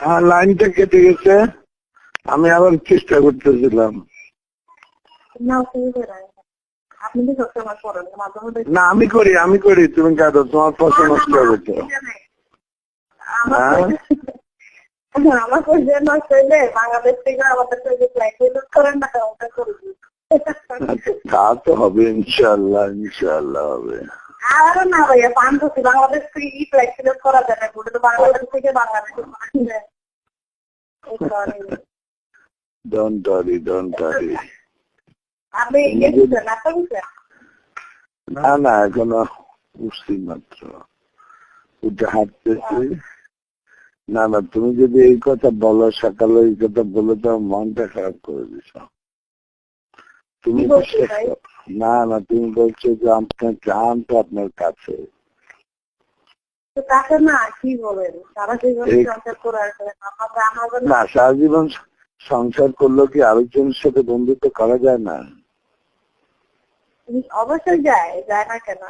হ্যাঁ লাইনটা কেটে গেছে। আমি আবার চেষ্টা করতেছিলাম। না আমি করি আমি করি তুমি কেন তোমার পছন্দ নষ্ট হবে তো। তা তো হবে ইনশাল্লাহ ইনশাল্লাহ হবে। আরও না ভাইয়া বাংলাদেশ থেকে কি করা ওটা তো বাংলাদেশ থেকে বাংলাদেশে আপনি না না এখনও উঠছি মাত্র। উঠে হাঁটতেছি। না না তুমি যদি এই কথা বলো সকালে এই কথা বলে তো মনটা খারাপ করে দিছ। তুমি বলছি। না না তুমি বলছো যে আপনার তো আপনার কাছে। না সারা জীবন সংসার করে আসবেন আমাদের আমাদের না। সারা জীবন সংসার করলেও কি আরেকজনের সাথে বন্ধুত্ব করা যায় না? অবশ্যই যায় যায় না কেন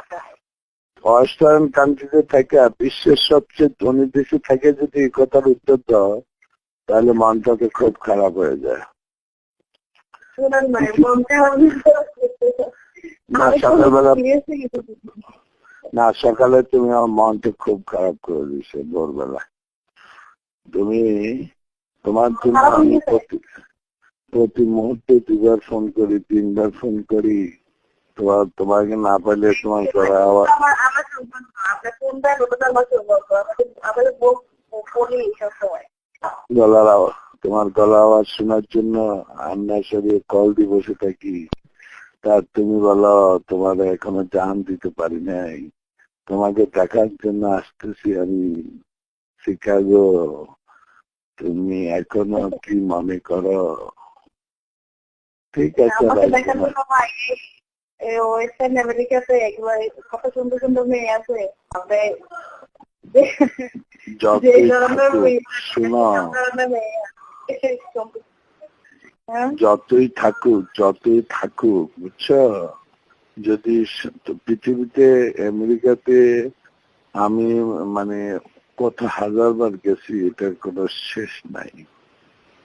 ওয়েস্টার্ন কান্ট্রিতে থেকে বিশ্বের সবচেয়ে ধনী দেশে থেকে যদি এই কথার উত্তর দাও তাহলে মনটাকে খুব খারাপ হয়ে যায় শুনেন ভাই বলতে হবে না সকালবেলা seriously কিছু বুঝি না। সকালে তুমি আমার মনটা খুব খারাপ করে ভোরবেলা। তুমি তোমার জন্য আমি প্রতি মুহূর্তে দুবার ফোন করি তিনবার ফোন করি। তোমার তোমাকে না পাইলে তোমার করা আবার গলার আওয়াজ। তোমার গলা আওয়াজ শোনার জন্য আন্নার সাথে কল দিয়ে বসে থাকি তার তুমি বলো তোমার এখনও জান দিতে পারি নাই। তোমাকে দেখার জন্য আসতেছি আমি শিকাগো। তুমি এখনও কি মনে করো? ঠিক আছে ওয়েস্টার্ন আমেরিকাতে একবার কত সুন্দর সুন্দর মেয়ে আছে। শোনো। যতই থাকুক যতই থাকুক, বুঝছ? যদি পৃথিবীতে, আমেরিকাতে আমি মানে কত হাজার বার গেছি, এটার কোনো শেষ নাই।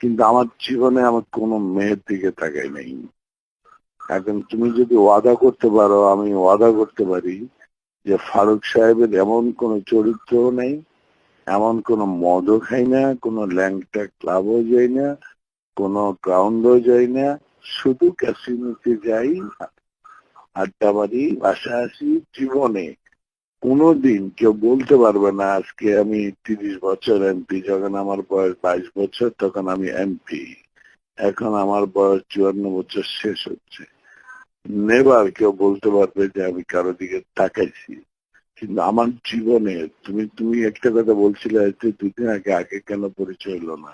কিন্তু আমার জীবনে আমার কোনো মেয়ের দিকে তাকাই নাই। এখন তুমি যদি ওয়াদা করতে পারো, আমি ওয়াদা করতে পারি যে ফারুক সাহেবের এমন কোনো চরিত্র নেই এমন কোনো মদও খাই না, কোনো ল্যাংটা ক্লাবও যাই না, কোনো গ্রাউন্ডও যাই না, শুধু ক্যাসিনোতে যাই, আড্ডা মারি, বাসা আসি, জীবনে কোনোদিন কেউ বলতে পারবে না, আজকে আমি তিরিশ বছর এমপি যখন আমার বয়স বাইশ বছর, তখন আমি এমপি এখন আমার বয়স চুয়ান্ন বছর শেষ হচ্ছে। নেবার কেউ বলতে পারবে যে আমি কারও দিকে তাকাইছি। কিন্তু আমার জীবনে তুমি তুমি একটা কথা বলছিলে দুদিন আগে আগে কেন পরিচয় হলো না?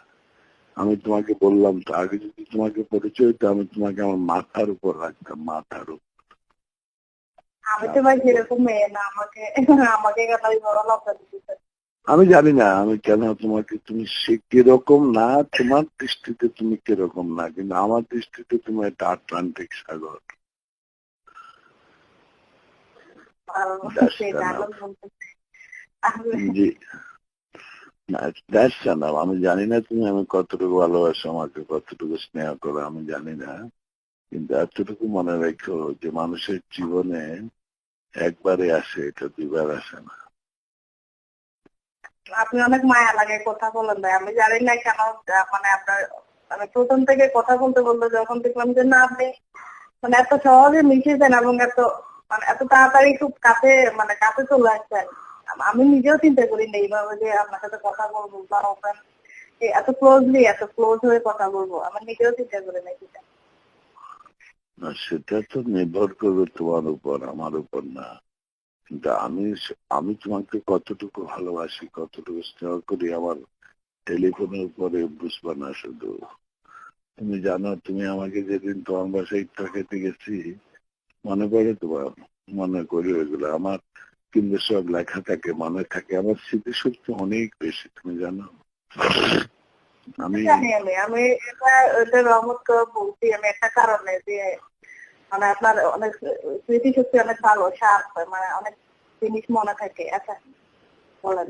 আমি তোমাকে বললাম তো আগে যদি তোমাকে পরিচয় হতো আমি তোমাকে আমার মাথার উপর রাখতাম মাথার উপর। আমি তো ভাই যেরকম মেয়ে না আমাকে আমাকে কেন বড় লজ্জা দিচ্ছে আমি জানি না আমি কেন তোমাকে তুমি সে কীরকম না তোমার দৃষ্টিতে তুমি কীরকম না কিন্তু আমার দৃষ্টিতে তুমি একটা আটলান্টিক সাগর That's সেটা enough. এখন বলতেছে তাহলে জি দ্যাটস না আমি জানি না তুমি আমি কতটুকু ভালোবাসো আমাকে কতটুকু স্নেহ করো আমি জানি না। কিন্তু এতটুকু মনে রেখো যে মানুষের জীবনে একবারে আসে এটা দুইবার আসে না। আপনি অনেক মায়া লাগে কথা বলেন ভাই। আমি জানি না কেন মানে আপনার মানে প্রথম থেকে কথা বলতে বলতে যখন দেখলাম যে না আপনি মানে এত সহজে মিশে যান এবং এত মানে এত তাড়াতাড়ি খুব কাছে মানে কাছে চলে আসছেন আমি নিজেও চিন্তা করি না এইভাবে যে আপনার সাথে কথা বলব বা ওপেন এত ক্লোজলি এত ক্লোজ হয়ে কথা বলব আমি নিজেও চিন্তা করি না সেটা না, সেটা তো নির্ভর করবে তোমার উপর আমার উপর না। কিন্তু আমি আমি তোমাকে কতটুকু ভালোবাসি কতটুকু স্নেহ করি আমার টেলিফোনের উপরে বুঝবা না শুধু। তুমি জানো তুমি আমাকে যেদিন তোমার বাসায় খেতে গেছি মনে পড়ে তোমার মনে করি ওইগুলো আমার কিন্তু সব লেখা থাকে, মনে থাকে। আমার স্মৃতিশক্তি অনেক বেশি, তুমি জানো। আমি আমি এটা আমি একটা কারণে যে মানে আপনার অনেক স্মৃতিশক্তি অনেক ভালো শার্প মানে অনেক জিনিস মনে থাকে আচ্ছা বলেন।